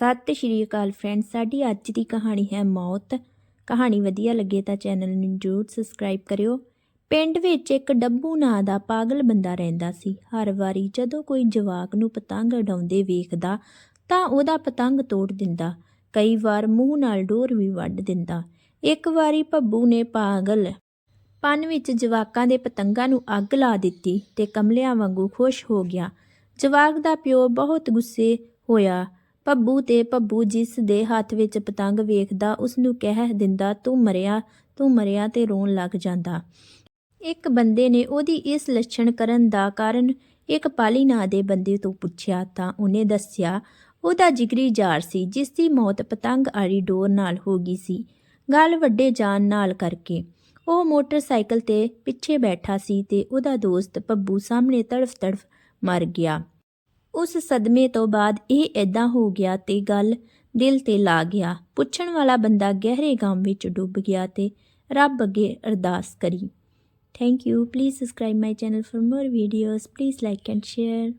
ਸਤਿ ਸ਼੍ਰੀ ਅਕਾਲ ਫਰੈਂਡ ਸਾਡੀ ਅੱਜ ਦੀ ਕਹਾਣੀ ਹੈ ਮੌਤ। ਕਹਾਣੀ ਵਧੀਆ ਲੱਗੇ ਤਾਂ ਚੈਨਲ ਨੂੰ ਜਰੂਰ ਸਬਸਕ੍ਰਾਈਬ ਕਰਿਓ। ਪਿੰਡ ਵਿੱਚ ਇੱਕ ਡੱਬੂ ਨਾਂ ਦਾ ਪਾਗਲ ਬੰਦਾ ਰਹਿੰਦਾ ਸੀ। ਹਰ ਵਾਰੀ ਜਦੋਂ ਕੋਈ ਜਵਾਕ ਨੂੰ ਪਤੰਗ ਉਡਾਉਂਦੇ ਵੇਖਦਾ, ਤਾਂ ਉਹਦਾ ਪਤੰਗ ਤੋੜ ਦਿੰਦਾ। ਕਈ ਵਾਰ ਮੂੰਹ ਨਾਲ ਡੋਰ ਵੀ ਵੱਢ ਦਿੰਦਾ। ਇੱਕ ਵਾਰੀ ਭੱਬੂ ਨੇ ਪਾਗਲ ਪਨ ਵਿੱਚ ਜਵਾਕਾਂ ਦੇ ਪਤੰਗਾਂ ਨੂੰ ਅੱਗ ਲਾ ਦਿੱਤੀ ਤੇ ਕਮਲਿਆਂ ਵਾਂਗੂ ਖੁਸ਼ ਹੋ ਗਿਆ। ਜਵਾਕ ਦਾ ਪਿਓ ਬਹੁਤ ਗੁੱਸੇ ਹੋਇਆ। ਭੱਬੂ ਤੇ ਭੱਬੂ ਜਿਸ ਦੇ ਹੱਥ ਵਿੱਚ ਪਤੰਗ ਵੇਖਦਾ ਉਸ ਨੂੰ ਕਹਿ ਦਿੰਦਾ, ਤੂੰ ਮਰਿਆ ਤੂੰ ਮਰਿਆ ਤੇ ਰੋਣ ਲੱਗ ਜਾਂਦਾ। ਇੱਕ ਬੰਦੇ ਨੇ ਉਹਦੀ ਇਸ ਲੱਛਣ ਕਰਨ ਦਾ ਕਾਰਨ ਇੱਕ ਪਾਲੀ ਨਾਂ ਦੇ ਬੰਦੇ ਤੋਂ ਪੁੱਛਿਆ ਤਾਂ ਉਹਨੇ ਦੱਸਿਆ, ਉਹਦਾ ਜਿਗਰੀ ਜਾਰ ਸੀ, ਜਿਸ ਦੀ ਮੌਤ ਪਤੰਗ ਆਲੀ ਡੋਰ ਨਾਲ ਹੋ ਗਈ ਸੀ। ਗੱਲ ਵੱਡੇ ਜਾਨ ਨਾਲ ਕਰਕੇ। ਉਹ ਮੋਟਰਸਾਈਕਲ ਤੇ ਪਿੱਛੇ ਬੈਠਾ ਸੀ ਤੇ ਉਹਦਾ ਦੋਸਤ ਪੱਬੂ ਸਾਹਮਣੇ ਤੜਫ ਤੜਫ ਮਰ ਗਿਆ। ਉਸ ਸਦਮੇ ਤੋਂ ਬਾਅਦ ਇਹ ਐਦਾਂ ਹੋ ਗਿਆ ਤੇ ਗੱਲ ਦਿਲ ਤੇ ਲਾ ਗਿਆ। ਪੁੱਛਣ ਵਾਲਾ ਬੰਦਾ ਗਹਿਰੇ ਗਮ ਵਿੱਚ ਡੁੱਬ ਗਿਆ ਤੇ ਰੱਬ ਅੱਗੇ ਅਰਦਾਸ ਕਰੀ। Thank you please subscribe my channel for more videos please like and share